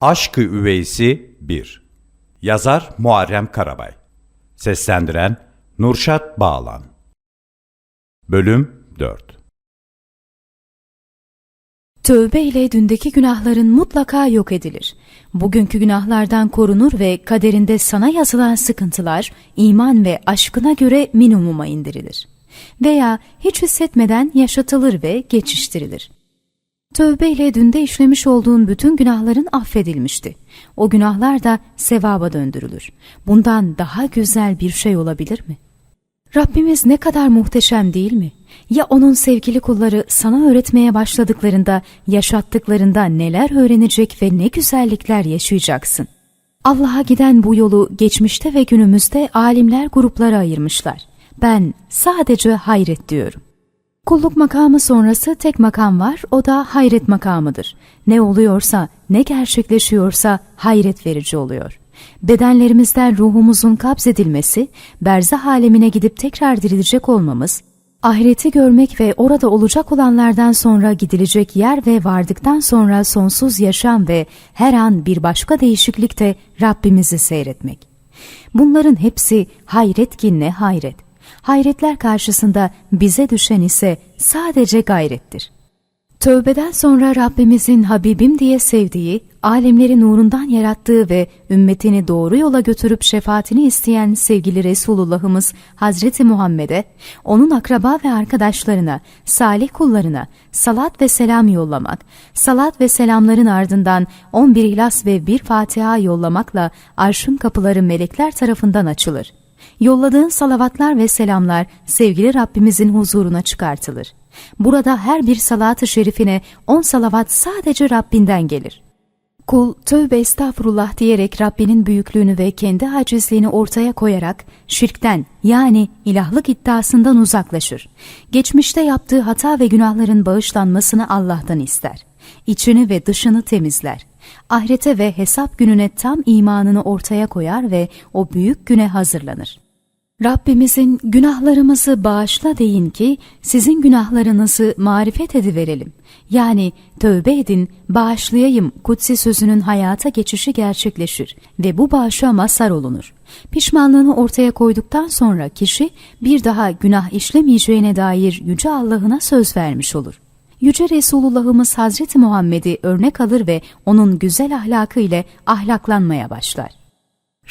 Aşkı Üveysi 1 Yazar Muharrem Karabay Seslendiren Nurşat Bağlan Bölüm 4 Tövbe ile dündeki günahların mutlaka yok edilir. Bugünkü günahlardan korunur ve kaderinde sana yazılan sıkıntılar iman ve aşkına göre minimuma indirilir. Veya hiç hissetmeden yaşatılır ve geçiştirilir. Tövbe ile dünde işlemiş olduğun bütün günahların affedilmişti. O günahlar da sevaba döndürülür. Bundan daha güzel bir şey olabilir mi? Rabbimiz ne kadar muhteşem değil mi? Ya onun sevgili kulları sana öğretmeye başladıklarında, yaşattıklarında neler öğrenecek ve ne güzellikler yaşayacaksın? Allah'a giden bu yolu geçmişte ve günümüzde alimler gruplara ayırmışlar. Ben sadece hayret diyorum. Kulluk makamı sonrası tek makam var, o da hayret makamıdır. Ne oluyorsa, ne gerçekleşiyorsa hayret verici oluyor. Bedenlerimizden ruhumuzun kabzedilmesi, berzah alemine gidip tekrar dirilecek olmamız, ahireti görmek ve orada olacak olanlardan sonra gidilecek yer ve vardıktan sonra sonsuz yaşam ve her an bir başka değişiklikte Rabbimizi seyretmek. Bunların hepsi hayret ki ne hayret. Hayretler karşısında bize düşen ise sadece gayrettir. Tövbeden sonra Rabbimizin Habibim diye sevdiği, alemleri nurundan yarattığı ve ümmetini doğru yola götürüp şefaatini isteyen sevgili Resulullah'ımız Hazreti Muhammed'e, onun akraba ve arkadaşlarına, salih kullarına salat ve selam yollamak, salat ve selamların ardından 11 ihlas ve bir Fatiha yollamakla arşın kapıları melekler tarafından açılır. Yolladığın salavatlar ve selamlar sevgili Rabbimizin huzuruna çıkartılır. Burada her bir salat-ı şerifine on salavat sadece Rabbinden gelir. Kul tövbe estağfurullah diyerek Rabbinin büyüklüğünü ve kendi acizliğini ortaya koyarak şirkten yani ilahlık iddiasından uzaklaşır. Geçmişte yaptığı hata ve günahların bağışlanmasını Allah'tan ister. İçini ve dışını temizler. Ahirete ve hesap gününe tam imanını ortaya koyar ve o büyük güne hazırlanır. Rabbimizin günahlarımızı bağışla deyin ki sizin günahlarınızı marifet ediverelim. Yani tövbe edin, bağışlayayım kutsi sözünün hayata geçişi gerçekleşir ve bu bağışa mazhar olunur. Pişmanlığını ortaya koyduktan sonra kişi bir daha günah işlemeyeceğine dair Yüce Allah'ına söz vermiş olur. Yüce Resulullah'ımız Hazreti Muhammed'i örnek alır ve onun güzel ahlakı ile ahlaklanmaya başlar.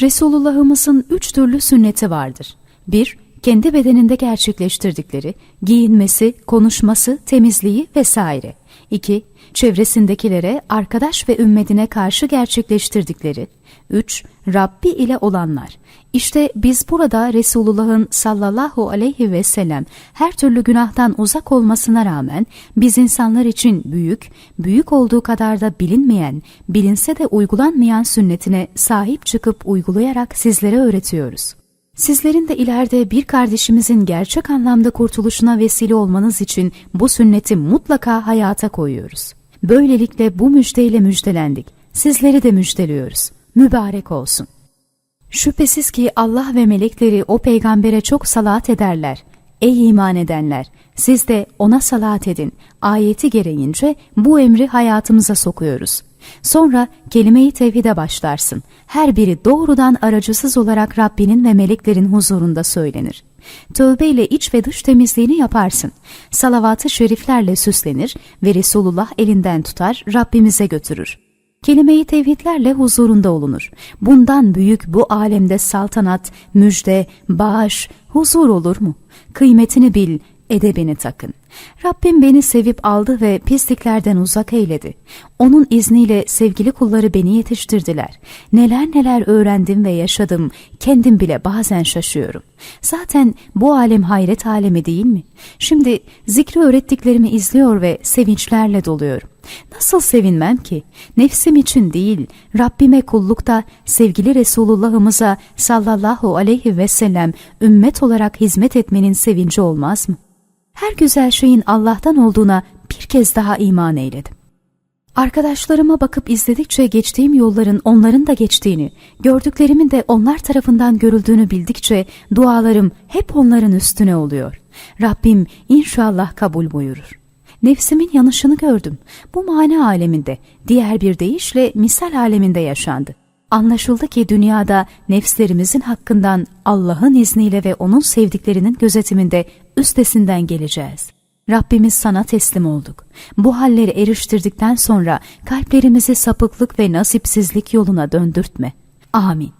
Resulullah'ımızın üç türlü sünneti vardır. 1. Kendi bedeninde gerçekleştirdikleri, giyinmesi, konuşması, temizliği vesaire. 2. Çevresindekilere, arkadaş ve ümmetine karşı gerçekleştirdikleri. 3. Rabbi ile olanlar. İşte biz burada Resulullah'ın sallallahu aleyhi ve sellem her türlü günahtan uzak olmasına rağmen biz insanlar için büyük, büyük olduğu kadar da bilinmeyen, bilinse de uygulanmayan sünnetine sahip çıkıp uygulayarak sizlere öğretiyoruz. Sizlerin de ileride bir kardeşimizin gerçek anlamda kurtuluşuna vesile olmanız için bu sünneti mutlaka hayata koyuyoruz. Böylelikle bu müjdeyle müjdelendik. Sizleri de müjdeliyoruz. Mübarek olsun. Şüphesiz ki Allah ve melekleri o peygambere çok salat ederler. Ey iman edenler! Siz de ona salat edin. Ayeti gereğince bu emri hayatımıza sokuyoruz. Sonra kelime-i tevhide başlarsın. Her biri doğrudan aracısız olarak Rabbinin ve meleklerin huzurunda söylenir. Tövbe ile iç ve dış temizliğini yaparsın. Salavat-ı şeriflerle süslenir ve Resulullah elinden tutar Rabbimize götürür. Kelime-i tevhidlerle huzurunda olunur. Bundan büyük bu alemde saltanat, müjde, bağış, huzur olur mu? Kıymetini bil, edebini takın. Rabbim beni sevip aldı ve pisliklerden uzak eyledi. Onun izniyle sevgili kulları beni yetiştirdiler. Neler neler öğrendim ve yaşadım, kendim bile bazen şaşıyorum. Zaten bu alem hayret alemi değil mi? Şimdi zikri öğrettiklerimi izliyor ve sevinçlerle doluyorum. Nasıl sevinmem ki? Nefsim için değil, Rabbime kullukta sevgili Resulullah'ımıza sallallahu aleyhi ve sellem ümmet olarak hizmet etmenin sevinci olmaz mı? Her güzel şeyin Allah'tan olduğuna bir kez daha iman eyledim. Arkadaşlarıma bakıp izledikçe geçtiğim yolların onların da geçtiğini, gördüklerimin de onlar tarafından görüldüğünü bildikçe dualarım hep onların üstüne oluyor. Rabbim inşallah kabul buyurur. Nefsimin yanışını gördüm. Bu mana aleminde, diğer bir deyişle misal aleminde yaşandı. Anlaşıldı ki dünyada nefslerimizin hakkından Allah'ın izniyle ve onun sevdiklerinin gözetiminde üstesinden geleceğiz. Rabbimiz sana teslim olduk. Bu halleri eriştirdikten sonra kalplerimizi sapıklık ve nasipsizlik yoluna döndürtme. Amin.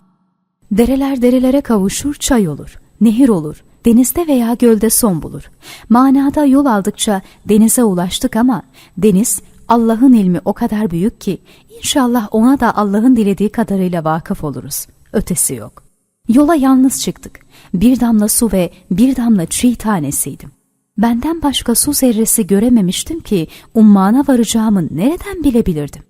Dereler derelere kavuşur, çay olur, nehir olur, denizde veya gölde son bulur. Manada yol aldıkça denize ulaştık ama deniz Allah'ın ilmi o kadar büyük ki inşallah ona da Allah'ın dilediği kadarıyla vakıf oluruz. Ötesi yok. Yola yalnız çıktık. Bir damla su ve bir damla çiğ tanesiydim. Benden başka su zerresi görememiştim ki ummana varacağımı nereden bilebilirdim?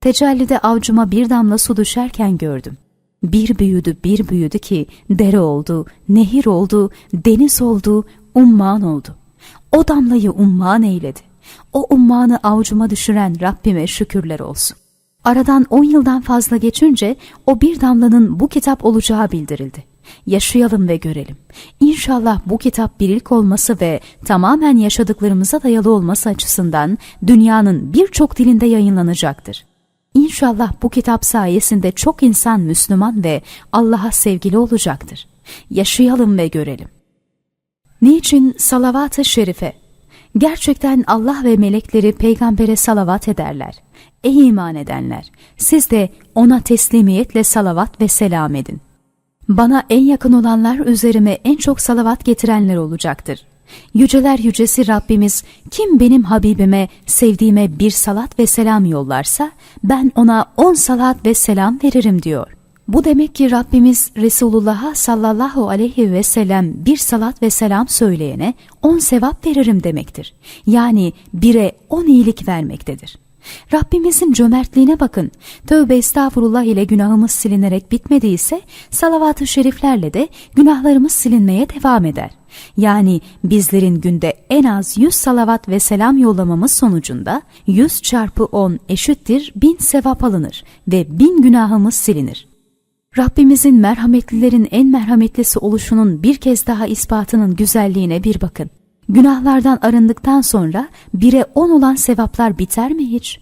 Tecellide avcuma bir damla su düşerken gördüm. Bir büyüdü bir büyüdü ki dere oldu, nehir oldu, deniz oldu, umman oldu. O damlayı umman eyledi. O ummanı avcuma düşüren Rabbime şükürler olsun. Aradan on yıldan fazla geçince o bir damlanın bu kitap olacağı bildirildi. Yaşayalım ve görelim. İnşallah bu kitap bir ilk olması ve tamamen yaşadıklarımıza dayalı olması açısından dünyanın birçok dilinde yayınlanacaktır. İnşallah bu kitap sayesinde çok insan Müslüman ve Allah'a sevgili olacaktır. Yaşayalım ve görelim. Niçin salavat-ı şerife? Gerçekten Allah ve melekleri peygambere salavat ederler. Ey iman edenler! Siz de ona teslimiyetle salavat ve selam edin. Bana en yakın olanlar üzerime en çok salavat getirenler olacaktır. Yüceler yücesi Rabbimiz kim benim Habibime, sevdiğime bir salat ve selam yollarsa ben ona on salat ve selam veririm diyor. Bu demek ki Rabbimiz Resulullah'a sallallahu aleyhi ve sellem bir salat ve selam söyleyene on sevap veririm demektir. Yani bire on iyilik vermektedir. Rabbimizin cömertliğine bakın. Tövbe estağfurullah ile günahımız silinerek bitmediyse salavat-ı şeriflerle de günahlarımız silinmeye devam eder. Yani bizlerin günde en az 100 salavat ve selam yollamamız sonucunda 100 çarpı 10 eşittir 1000 sevap alınır ve 1000 günahımız silinir. Rabbimizin merhametlilerin en merhametlisi oluşunun bir kez daha ispatının güzelliğine bir bakın. Günahlardan arındıktan sonra bire on olan sevaplar biter mi hiç?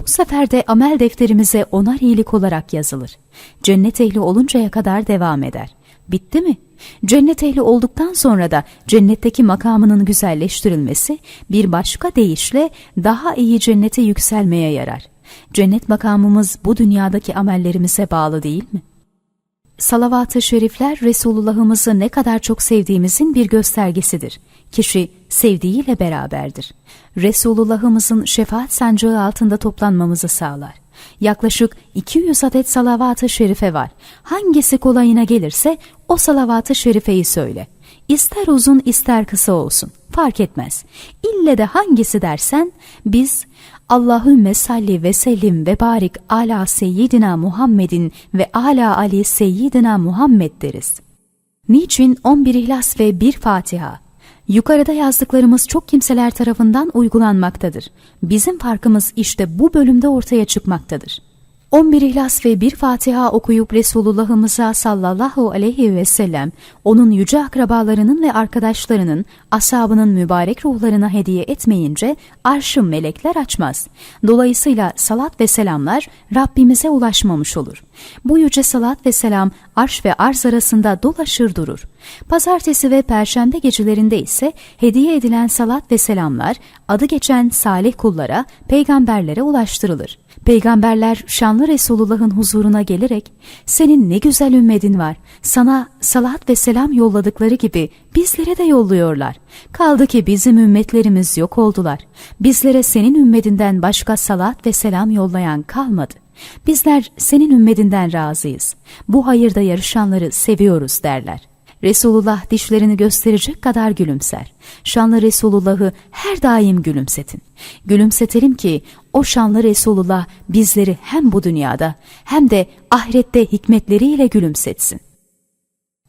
Bu sefer de amel defterimize onar iyilik olarak yazılır. Cennet ehli oluncaya kadar devam eder. Bitti mi? Cennet ehli olduktan sonra da cennetteki makamının güzelleştirilmesi bir başka deyişle daha iyi cennete yükselmeye yarar. Cennet makamımız bu dünyadaki amellerimize bağlı değil mi? Salavat-ı şerifler Resulullah'ımızı ne kadar çok sevdiğimizin bir göstergesidir. Kişi sevdiğiyle beraberdir. Resulullah'ımızın şefaat sancağı altında toplanmamızı sağlar. Yaklaşık 200 adet salavat-ı şerife var. Hangisi kolayına gelirse o salavat-ı şerifeyi söyle. İster uzun ister kısa olsun fark etmez. İlle de hangisi dersen biz Allahümme salli ve sellim ve barik ala seyyidina Muhammedin ve ala ali seyyidina Muhammed deriz. Niçin 11 İhlas ve bir Fatiha? Yukarıda yazdıklarımız çok kimseler tarafından uygulanmaktadır. Bizim farkımız işte bu bölümde ortaya çıkmaktadır. 11 İhlas ve bir Fatiha okuyup Resulullah'ımıza sallallahu aleyhi ve sellem onun yüce akrabalarının ve arkadaşlarının ashabının mübarek ruhlarına hediye etmeyince arşın melekler açmaz. Dolayısıyla salat ve selamlar Rabbimize ulaşmamış olur. Bu yüce salat ve selam arş ve arz arasında dolaşır durur. Pazartesi ve perşembe gecelerinde ise hediye edilen salat ve selamlar adı geçen salih kullara, peygamberlere ulaştırılır. Peygamberler şanlı Resulullah'ın huzuruna gelerek senin ne güzel ümmedin var. Sana salat ve selam yolladıkları gibi bizlere de yolluyorlar. Kaldı ki bizim ümmetlerimiz yok oldular. Bizlere senin ümmetinden başka salat ve selam yollayan kalmadı. Bizler senin ümmetinden razıyız. Bu hayırda yarışanları seviyoruz derler. Resulullah dişlerini gösterecek kadar gülümser. Şanlı Resulullah'ı her daim gülümsetin. Gülümsetelim ki o şanlı Resulullah bizleri hem bu dünyada hem de ahirette hikmetleriyle gülümsetsin.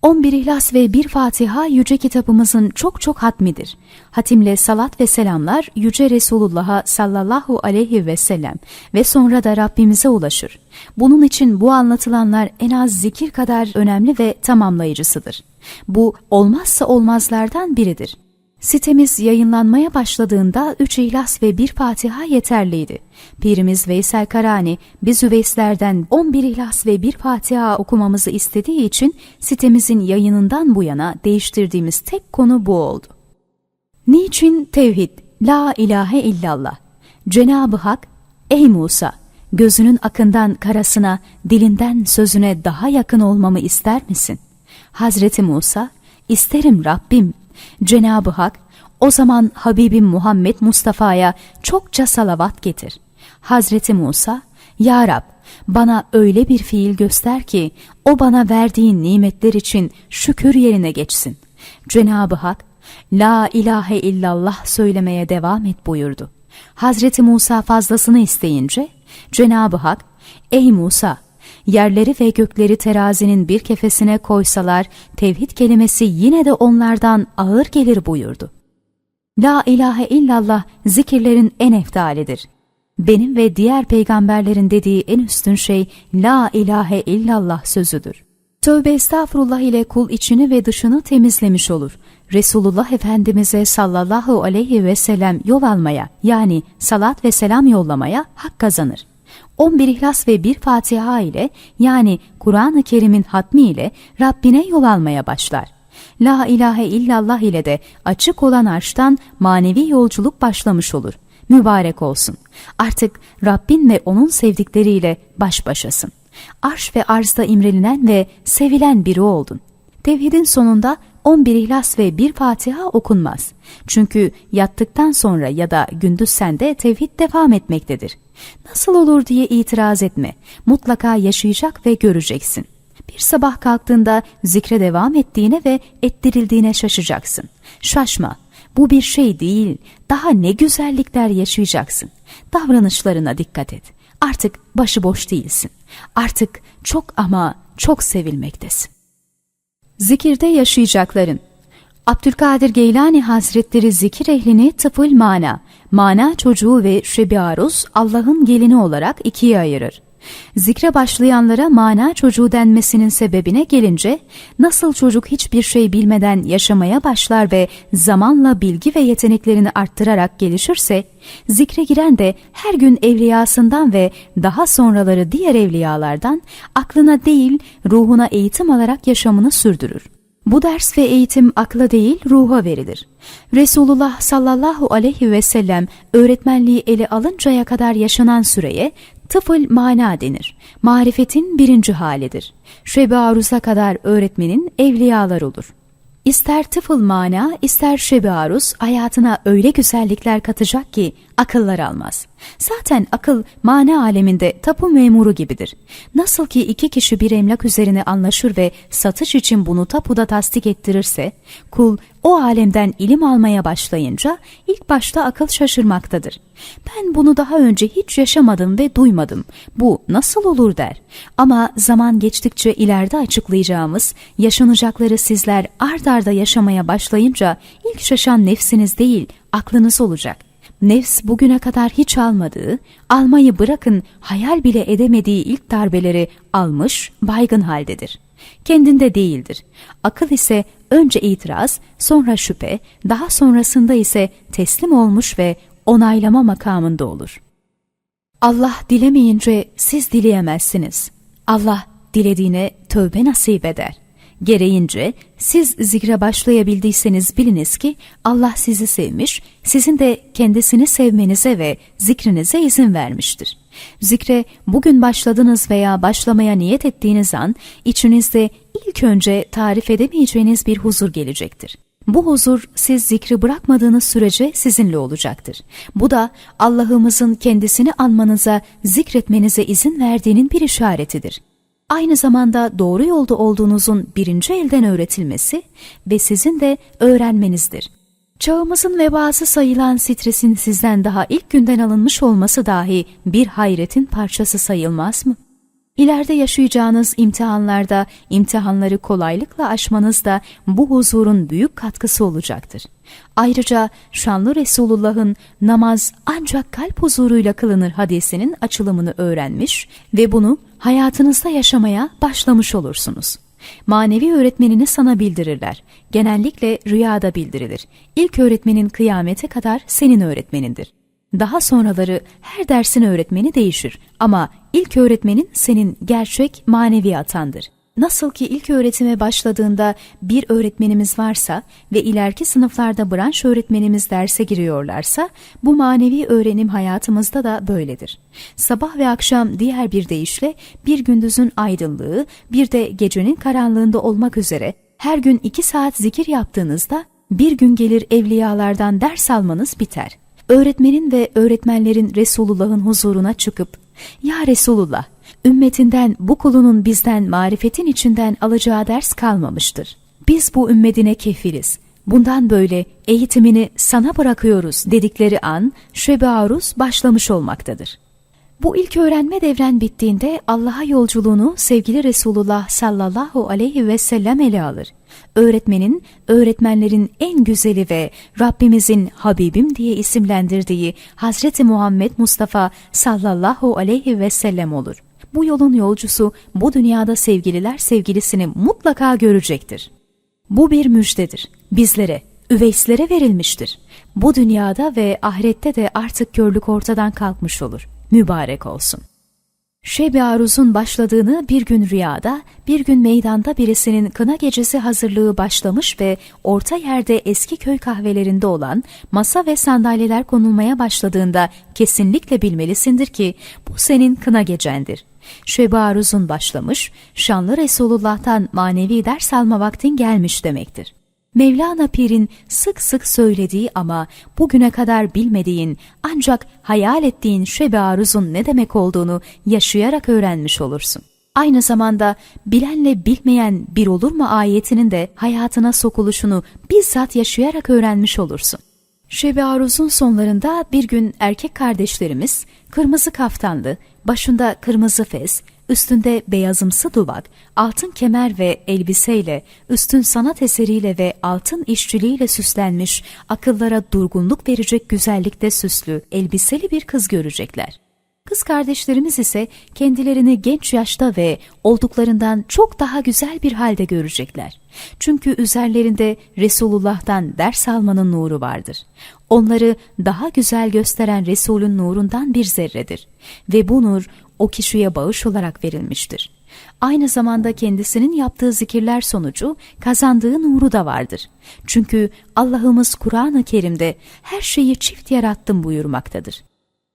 11 İhlas ve bir Fatiha Yüce kitabımızın çok çok hatmidir. Hatimle salat ve selamlar Yüce Resulullah'a sallallahu aleyhi ve sellem ve sonra da Rabbimize ulaşır. Bunun için bu anlatılanlar en az zikir kadar önemli ve tamamlayıcısıdır. Bu olmazsa olmazlardan biridir. Sitemiz yayınlanmaya başladığında 3 İhlas ve 1 Fatiha yeterliydi. Pirimiz Veysel Karani biz Üveyslerden 11 İhlas ve 1 Fatiha okumamızı istediği için sitemizin yayınından bu yana değiştirdiğimiz tek konu bu oldu. Niçin tevhid, la ilahe illallah? Cenab-ı Hak, ey Musa, gözünün akından karasına, dilinden sözüne daha yakın olmamı ister misin? Hazreti Musa, isterim Rabbim. Cenab-ı Hak, o zaman Habibim Muhammed Mustafa'ya çokça salavat getir. Hazreti Musa, Ya Rab, bana öyle bir fiil göster ki, o bana verdiğin nimetler için şükür yerine geçsin. Cenab-ı Hak, La ilahe illallah söylemeye devam et buyurdu. Hazreti Musa fazlasını isteyince Cenab-ı Hak, Ey Musa! Yerleri ve gökleri terazinin bir kefesine koysalar tevhid kelimesi yine de onlardan ağır gelir buyurdu. La ilahe illallah zikirlerin en eftalidir. Benim ve diğer peygamberlerin dediği en üstün şey La ilahe illallah sözüdür. Tövbe estağfurullah ile kul içini ve dışını temizlemiş olur. Resulullah Efendimiz'e sallallahu aleyhi ve sellem yol almaya yani salat ve selam yollamaya hak kazanır. 11 İhlas ve bir Fatiha ile yani Kur'an-ı Kerim'in hatmi ile Rabbine yol almaya başlar. La ilahe illallah ile de açık olan arştan manevi yolculuk başlamış olur. Mübarek olsun. Artık Rabbin ve onun sevdikleriyle baş başasın. Arş ve arzda imrenilen ve sevilen biri oldun. Tevhidin sonunda 11 İhlas ve bir Fatiha okunmaz. Çünkü yattıktan sonra ya da gündüz sende tevhid devam etmektedir. Nasıl olur diye itiraz etme. Mutlaka yaşayacak ve göreceksin. Bir sabah kalktığında zikre devam ettiğine ve ettirildiğine şaşacaksın. Şaşma. Bu bir şey değil. Daha ne güzellikler yaşayacaksın. Davranışlarına dikkat et. Artık başıboş değilsin. Artık çok ama çok sevilmektesin. Zikirde yaşayacakların Abdülkadir Geylani Hazretleri zikir ehlini tıfıl mana, mana çocuğu ve şebi aruz Allah'ın gelini olarak ikiye ayırır. Zikre başlayanlara mana çocuğu denmesinin sebebine gelince, nasıl çocuk hiçbir şey bilmeden yaşamaya başlar ve zamanla bilgi ve yeteneklerini arttırarak gelişirse, zikre giren de her gün evliyasından ve daha sonraları diğer evliyalardan aklına değil ruhuna eğitim alarak yaşamını sürdürür. Bu ders ve eğitim akla değil ruha verilir. Resulullah sallallahu aleyhi ve sellem öğretmenliği ele alıncaya kadar yaşanan süreye tıfıl mana denir. Marifetin birinci halidir. Şebi aruza kadar öğretmenin evliyalar olur. İster tıfıl mana, ister şebi aruz hayatına öyle güzellikler katacak ki akıllar almaz. Zaten akıl mana aleminde tapu memuru gibidir. Nasıl ki iki kişi bir emlak üzerine anlaşır ve satış için bunu tapuda tasdik ettirirse, kul o alemden ilim almaya başlayınca ilk başta akıl şaşırmaktadır. Ben bunu daha önce hiç yaşamadım ve duymadım. Bu nasıl olur der. Ama zaman geçtikçe ileride açıklayacağımız yaşanacakları sizler ard arda yaşamaya başlayınca ilk şaşan nefsiniz değil aklınız olacak. Nefs bugüne kadar hiç almadığı, almayı bırakın hayal bile edemediği ilk darbeleri almış, baygın haldedir. Kendinde değildir. Akıl ise önce itiraz, sonra şüphe, daha sonrasında ise teslim olmuş ve onaylama makamında olur. Allah dilemeyince siz dileyemezsiniz. Allah dilediğine tövbe nasip eder. Gereğince siz zikre başlayabildiyseniz biliniz ki Allah sizi sevmiş, sizin de kendisini sevmenize ve zikrinize izin vermiştir. Zikre bugün başladınız veya başlamaya niyet ettiğiniz an içinizde ilk önce tarif edemeyeceğiniz bir huzur gelecektir. Bu huzur siz zikri bırakmadığınız sürece sizinle olacaktır. Bu da Allah'ımızın kendisini anmanıza, zikretmenize izin verdiğinin bir işaretidir aynı zamanda doğru yolda olduğunuzun birinci elden öğretilmesi ve sizin de öğrenmenizdir. Çağımızın vebası sayılan stresin sizden daha ilk günden alınmış olması dahi bir hayretin parçası sayılmaz mı? İleride yaşayacağınız imtihanlarda imtihanları kolaylıkla aşmanız da bu huzurun büyük katkısı olacaktır. Ayrıca şanlı Resulullah'ın namaz ancak kalp huzuruyla kılınır hadisinin açılımını öğrenmiş ve bunu hayatınızda yaşamaya başlamış olursunuz. Manevi öğretmenini sana bildirirler. Genellikle rüyada bildirilir. İlk öğretmenin kıyamete kadar senin öğretmenindir. Daha sonraları her dersin öğretmeni değişir ama ilk öğretmenin senin gerçek manevi atandır. Nasıl ki ilk öğretime başladığında bir öğretmenimiz varsa ve ileriki sınıflarda branş öğretmenimiz derse giriyorlarsa bu manevi öğrenim hayatımızda da böyledir. Sabah ve akşam diğer bir deyişle bir gündüzün aydınlığı bir de gecenin karanlığında olmak üzere her gün iki saat zikir yaptığınızda bir gün gelir evliyalardan ders almanız biter. Öğretmenin ve öğretmenlerin Resulullah'ın huzuruna çıkıp ya Resulullah ümmetinden bu kulunun bizden marifetin içinden alacağı ders kalmamıştır. Biz bu ümmetine kefiliz. Bundan böyle eğitimini sana bırakıyoruz dedikleri an şebe aruz başlamış olmaktadır. Bu ilk öğrenme devren bittiğinde Allah'a yolculuğunu sevgili Resulullah sallallahu aleyhi ve sellem ele alır. Öğretmenin, öğretmenlerin en güzeli ve Rabbimizin Habibim diye isimlendirdiği Hazreti Muhammed Mustafa sallallahu aleyhi ve sellem olur. Bu yolun yolcusu bu dünyada sevgililer sevgilisini mutlaka görecektir. Bu bir müjdedir. Bizlere, üveyslere verilmiştir. Bu dünyada ve ahirette de artık körlük ortadan kalkmış olur. Mübarek olsun. Şebi Aruz'un başladığını bir gün rüyada, bir gün meydanda birisinin kına gecesi hazırlığı başlamış ve orta yerde eski köy kahvelerinde olan masa ve sandalyeler konulmaya başladığında kesinlikle bilmelisindir ki bu senin kına gecendir. Şebi Aruz'un başlamış, şanlı Resulullah'tan manevi ders alma vaktin gelmiş demektir. Mevlana Pir'in sık sık söylediği ama bugüne kadar bilmediğin ancak hayal ettiğin şebe aruzun ne demek olduğunu yaşayarak öğrenmiş olursun. Aynı zamanda bilenle bilmeyen bir olur mu ayetinin de hayatına sokuluşunu bizzat yaşayarak öğrenmiş olursun. Şebi Aruz'un sonlarında bir gün erkek kardeşlerimiz kırmızı kaftanlı, başında kırmızı fez, üstünde beyazımsı duvak, altın kemer ve elbiseyle, üstün sanat eseriyle ve altın işçiliğiyle süslenmiş, akıllara durgunluk verecek güzellikte süslü, elbiseli bir kız görecekler. Kız kardeşlerimiz ise kendilerini genç yaşta ve olduklarından çok daha güzel bir halde görecekler. Çünkü üzerlerinde Resulullah'tan ders almanın nuru vardır. Onları daha güzel gösteren Resulün nurundan bir zerredir. Ve bu nur o kişiye bağış olarak verilmiştir. Aynı zamanda kendisinin yaptığı zikirler sonucu kazandığı nuru da vardır. Çünkü Allah'ımız Kur'an-ı Kerim'de her şeyi çift yarattım buyurmaktadır.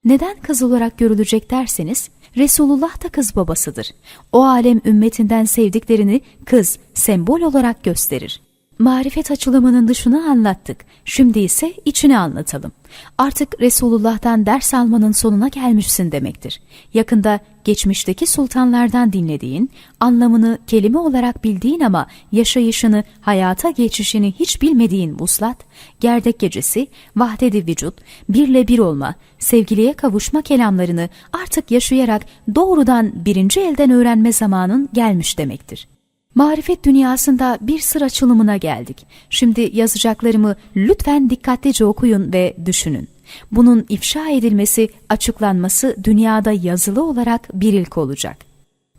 Neden kız olarak görülecek derseniz, Resulullah da kız babasıdır. O alem ümmetinden sevdiklerini kız, sembol olarak gösterir. Marifet açılımının dışını anlattık. Şimdi ise içini anlatalım. Artık Resulullah'tan ders almanın sonuna gelmişsin demektir. Yakında geçmişteki sultanlardan dinlediğin, anlamını kelime olarak bildiğin ama yaşayışını, hayata geçişini hiç bilmediğin vuslat, gerdek gecesi, vahdedi vücut, birle bir olma, sevgiliye kavuşma kelamlarını artık yaşayarak doğrudan birinci elden öğrenme zamanın gelmiş demektir. Marifet dünyasında bir sır açılımına geldik. Şimdi yazacaklarımı lütfen dikkatlice okuyun ve düşünün. Bunun ifşa edilmesi, açıklanması dünyada yazılı olarak bir ilk olacak.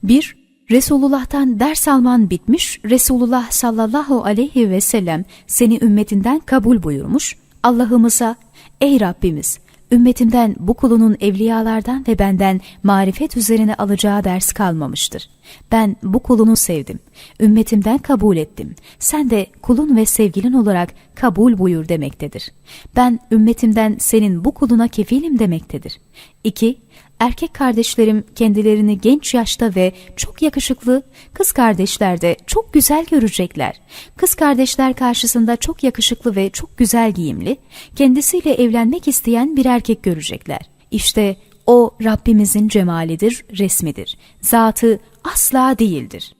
1. Resulullah'tan ders alman bitmiş, Resulullah sallallahu aleyhi ve sellem seni ümmetinden kabul buyurmuş. Allah'ımıza, ey Rabbimiz, ümmetimden bu kulunun evliyalardan ve benden marifet üzerine alacağı ders kalmamıştır. Ben bu kulunu sevdim. Ümmetimden kabul ettim. Sen de kulun ve sevgilin olarak kabul buyur demektedir. Ben ümmetimden senin bu kuluna kefilim demektedir. 2. Erkek kardeşlerim kendilerini genç yaşta ve çok yakışıklı, kız kardeşler de çok güzel görecekler. Kız kardeşler karşısında çok yakışıklı ve çok güzel giyimli, kendisiyle evlenmek isteyen bir erkek görecekler. İşte o Rabbimizin cemalidir, resmidir. Zatı asla değildir.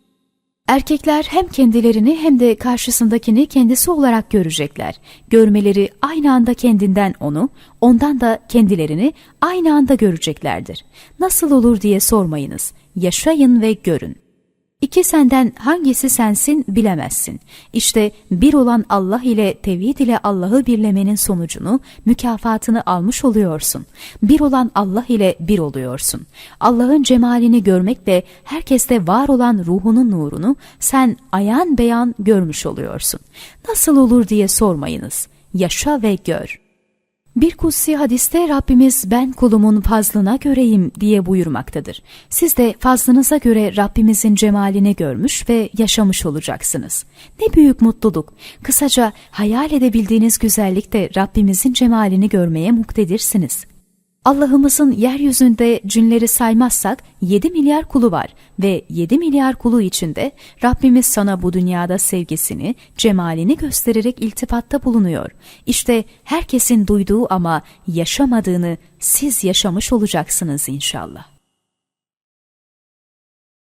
Erkekler hem kendilerini hem de karşısındakini kendisi olarak görecekler. Görmeleri aynı anda kendinden onu, ondan da kendilerini aynı anda göreceklerdir. Nasıl olur diye sormayınız. Yaşayın ve görün. İki senden hangisi sensin bilemezsin. İşte bir olan Allah ile tevhid ile Allah'ı birlemenin sonucunu, mükafatını almış oluyorsun. Bir olan Allah ile bir oluyorsun. Allah'ın cemalini görmekle herkeste var olan ruhunun nurunu sen ayan beyan görmüş oluyorsun. Nasıl olur diye sormayınız. Yaşa ve gör.'' Bir kutsi hadiste Rabbimiz ben kulumun fazlına göreyim diye buyurmaktadır. Siz de fazlınıza göre Rabbimizin cemalini görmüş ve yaşamış olacaksınız. Ne büyük mutluluk. Kısaca hayal edebildiğiniz güzellikte Rabbimizin cemalini görmeye muktedirsiniz. Allah'ımızın yeryüzünde cinleri saymazsak 7 milyar kulu var ve 7 milyar kulu içinde Rabbimiz sana bu dünyada sevgisini, cemalini göstererek iltifatta bulunuyor. İşte herkesin duyduğu ama yaşamadığını siz yaşamış olacaksınız inşallah.